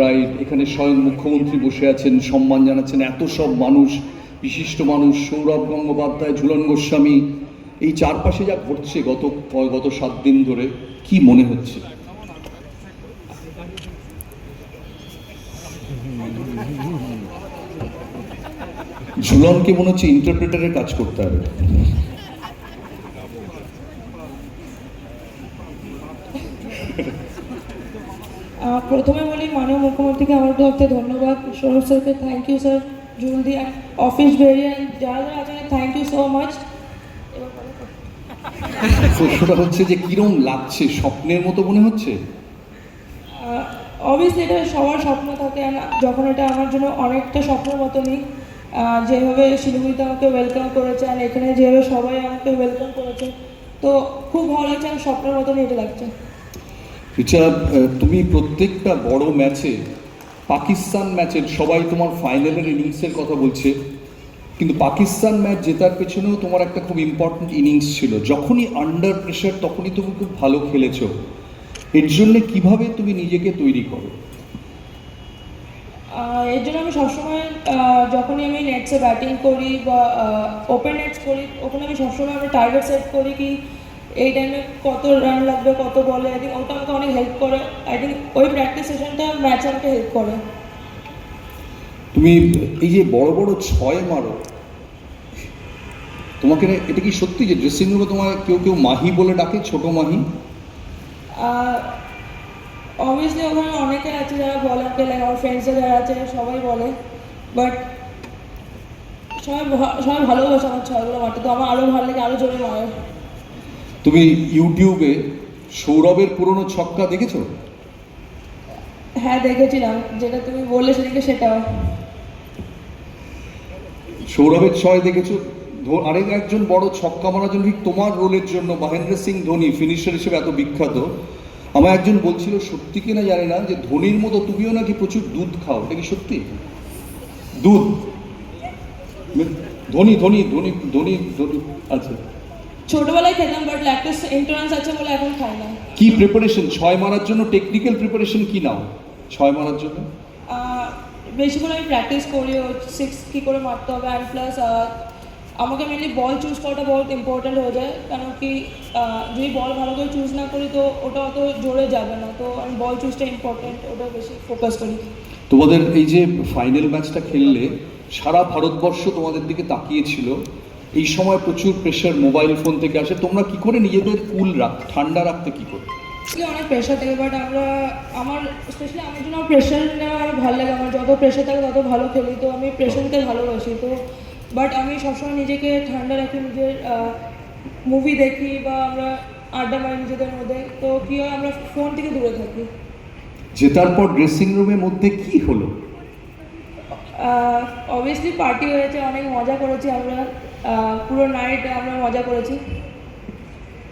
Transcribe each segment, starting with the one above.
Right এখানে স্বয়ং মুখ্যমন্ত্রী বসে আছেন, সম্মান জানাচ্ছেন এত সব মানুষ, বিশিষ্ট মানুষ, সৌরভ গঙ্গোপাধ্যায়, ঝুলন গোস্বামী। এই চারপাশে যা ঘটছে গত গত সাত দিন ধরে, কি মনে হচ্ছে? ঝুলনকে মনে হচ্ছে ইন্টারপ্রেটারের কাজ করতে হবে। প্রথমে বলি মাননীয় মুখ্যমন্ত্রীকে আমার তরফ ধন্যবাদ। সৌরভ স্যারকে থ্যাংক ইউ স্যার জলদি অফিস বেরিয়ে যারা যারা আছেন থ্যাংক ইউ সো মাচ প্রশ্নটা হচ্ছে যে কিরম লাগছে? স্বপ্নের মতো মনে হচ্ছে? অবভিয়াসলি এটা সবার স্বপ্ন থাকে যখন এটা আমার জন্য অনেকটা স্বপ্নের মতনই। যেভাবে শিলিগুড়িতে আমাকে ওয়েলকাম করেছে আর এখানে যেভাবে সবাই আমাকে ওয়েলকাম করেছে তো খুব ভালো লাগছে আর স্বপ্নের মতনই এটা লাগছে। রিচা আহ, তুমি প্রত্যেকটা বড় ম্যাচে পাকিস্তান ম্যাচের সবাই তোমার ফাইনালের ইনিংসের কথা বলছে। কিন্তু পাকিস্তান ম্যাচ জেতার পেছনেও তোমার একটা খুব ইম্পর্ট্যান্ট ইনিংস ছিল। যখনই আন্ডার প্রেশার তখনই তুমি খুব ভালো খেলেছো। এর জন্য কীভাবে তুমি নিজেকে তৈরি করো? এর জন্য আমি সবসময় যখনই আমি নেটসে ব্যাটিং করি বা ওপেন নেটস করি ওখানে আমি সবসময় আমি টার্গেট সেট করি কি এই টাইমে কত রান লাগবে কত বলে আই থিঙ্ক ওটা আমাকে অনেক হেল্প করে। আই থিঙ্ক ওই প্র্যাকটিস সেশনটা ম্যাচে আমাকে হেল্প করে। তুমি এই যে বড় বড় ছয় মারো তোমাকে এটা কি সত্যি যে ড্রেসিং রুমে তোমার কেউ কেউ মাহি বলে ডাকে ছোট মাহি? অবভিয়াসলি ওখানে অনেকে আছে যারা বলে আমাকে লাইক আমার ফ্রেন্ডসরা যারা আছে সবাই বলে। বাট সবাই সবাই ভালোবাসে আমার ছয়গুলো মারতে তো আমার আরও ভালো লাগে আরও জোরে মারে। তুমি ইউটিউবে সৌরভের পুরনো ছক্কা দেখেছ? হ্যাঁ দেখেছিলাম। যেটা তুমি বললে সেদিকে সেটাও। সৌরভের ছয় দেখেছ? আরেক একজন বড় ছক্কা মারার জন্য ঠিক তোমার রোলের জন্য মহেন্দ্র সিং ধোনি ফিনিশার হিসেবে এত বিখ্যাত। আমার একজন বলছিল সত্যি কিনা জানি না যে ধোনির মতো তুমিও নাকি প্রচুর দুধ খাও? এটা কি সত্যি? দুধ। ধোনি ধোনি ধোনি ধোনি ধোনি আচ্ছা। ছোটবেলায় খেতাম বাট ল্যাকটোস ইন্টুরেন্স আছে বলে এখন খাই না। কি প্রিপারেশন ছয় মারার জন্য টেকনিক্যাল প্রিপারেশন কি নাও? ছয় মারার জন্য? বেশি করে আমি প্র্যাকটিস করি সিক্স কী করে মারতে হবে অ্যান্ড প্লাস আমাকে মেনলি বল চুজ করাটা বহুত ইম্পর্ট্যান্ট হয়ে যায় কারণ কি যদি বল ভালো করে চুজ না করি তো ওটা অত জোরে যাবে না তো আমি বল চুজটা ইম্পর্ট্যান্ট ওটা বেশি ফোকাস করি। তোমাদের এই যে ফাইনাল ম্যাচটা খেললে সারা ভারতবর্ষ তোমাদের দিকে তাকিয়েছিল এই সময় প্রচুর প্রেশার মোবাইল ফোন থেকে আসে। তোমরা কি করে নিজেদের কুল রাখ ঠান্ডা রাখতে কি করে? অনেক প্রেশার থাকে বাট আমরা আমার স্পেশালি আমার জন্য প্রেশার নেওয়া আমার ভালো লাগে আমার যত প্রেশার থাকে তত ভালো খেলি তো আমি প্রেশার নিতে ভালোবাসি। তো বাট আমি সবসময় নিজেকে ঠান্ডা রাখি নিজের মুভি দেখি বা আমরা আড্ডা মারি নিজেদের মধ্যে। তো কী হয় আমরা ফোন থেকে দূরে থাকি। জেতার পর ড্রেসিং রুমের মধ্যে কি হলো? অবভিয়াসলি পার্টি হয়েছে অনেক মজা করেছি আমরা। পুরো নাইট আমরা মজা করেছি।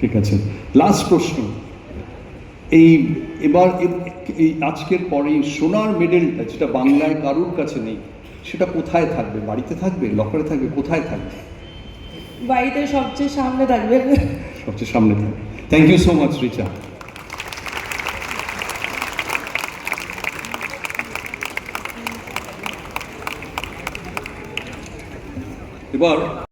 ঠিক আছে। লাস্ট প্রশ্ন। এই এবার এই আজকের পরে সোনার মেডেলটা যেটা বাংলায় কারুর কাছে নেই সেটা কোথায় থাকবে? বাড়িতে থাকবে? লকারে থাকবে? কোথায় থাকবে? বাড়িতে সবচেয়ে সামনে থাকবে। সবচেয়ে সামনে থাকবে। Thank you so much Richa এবার